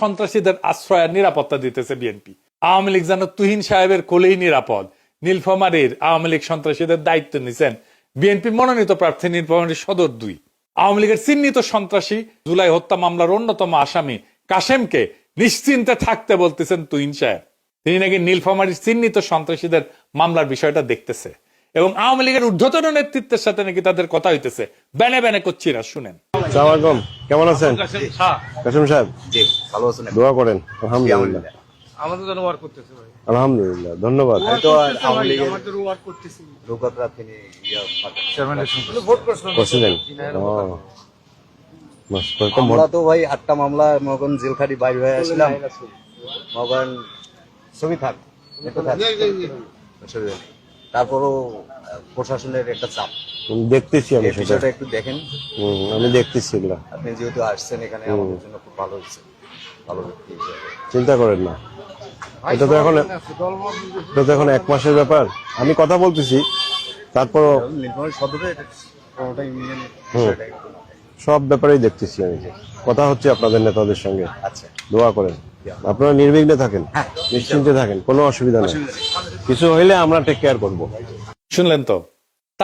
সন্ত্রাসীদের আশ্রয় নিরাপত্তা দিতেছে বিএনপি। আওয়ামী লীগ যেন তুহিন সাহেবের কোলেই নিরাপদ। নীলফামারীর আওয়ামী লীগ সন্ত্রাসীদের দায়িত্ব নিছেন বিএনপি মনোনীত প্রার্থী নীলফামারীর সদর দুই। আওয়ামী লীগের চিহ্নিত সন্ত্রাসী জুলাই হত্যা মামলার অন্যতম আসামি কাশেমকে নিশ্চিন্তে থাকতে বলতেছেন তুহিন সাহেব। তিনি নাকি নীলফামারীর চিহ্নিত সন্ত্রাসীদের মামলার বিষয়টা দেখতেছে এবং আওয়ামী লীগের ঊর্ধ্বতন নেতৃত্বের সাথে নাকি তাদের কথা হইতেছে। ব্যানে ব্যানে করছি না শুনেন। সালাম আলাইকুম। কেমন আছেন? কাসিম সাহেব জি ভালো আছেন দোয়া করেন। আলহামদুলিল্লাহ। আমাদের জন্য ওয়ার করতেছে ভাই। আলহামদুলিল্লাহ ধন্যবাদ। তো আওয়ামী লীগের আমাদের ওয়ার করতেছি। লোকরা তিনি ইয়া ভোট করছিলেন? তো ভাই আটটা মামলা মগন জেলখাটি বাইর হয়ে আসলাম। মগন ছবি থাক একটু থাক। অসুবিধা নেই। তারপরও প্রশাসনের একটা চাপ। আমি দেখতেছি আমি সেটা বিষয়টা একটু দেখেন। হুম, আমি দেখতেছি এগুলা। আপনি যেহেতু আসছেন এখানে আমাদের জন্য খুব ভালো হচ্ছে ভালো চিন্তা করেন না। এটা তো এখন এটা তো এখন এক মাসের ব্যাপার। আমি কথা বলতেছি তারপরও সব ব্যাপারেই দেখতেছি আমি। কথা হচ্ছে আপনাদের নেতাদের সঙ্গে। আচ্ছা। দোয়া করেন। আপনারা নির্বিঘ্নে থাকেন। নিশ্চিন্তে থাকেন। কোনো অসুবিধা নেই। কিছু হইলে আমরা টেক কেয়ার করব। শুনলেন তো?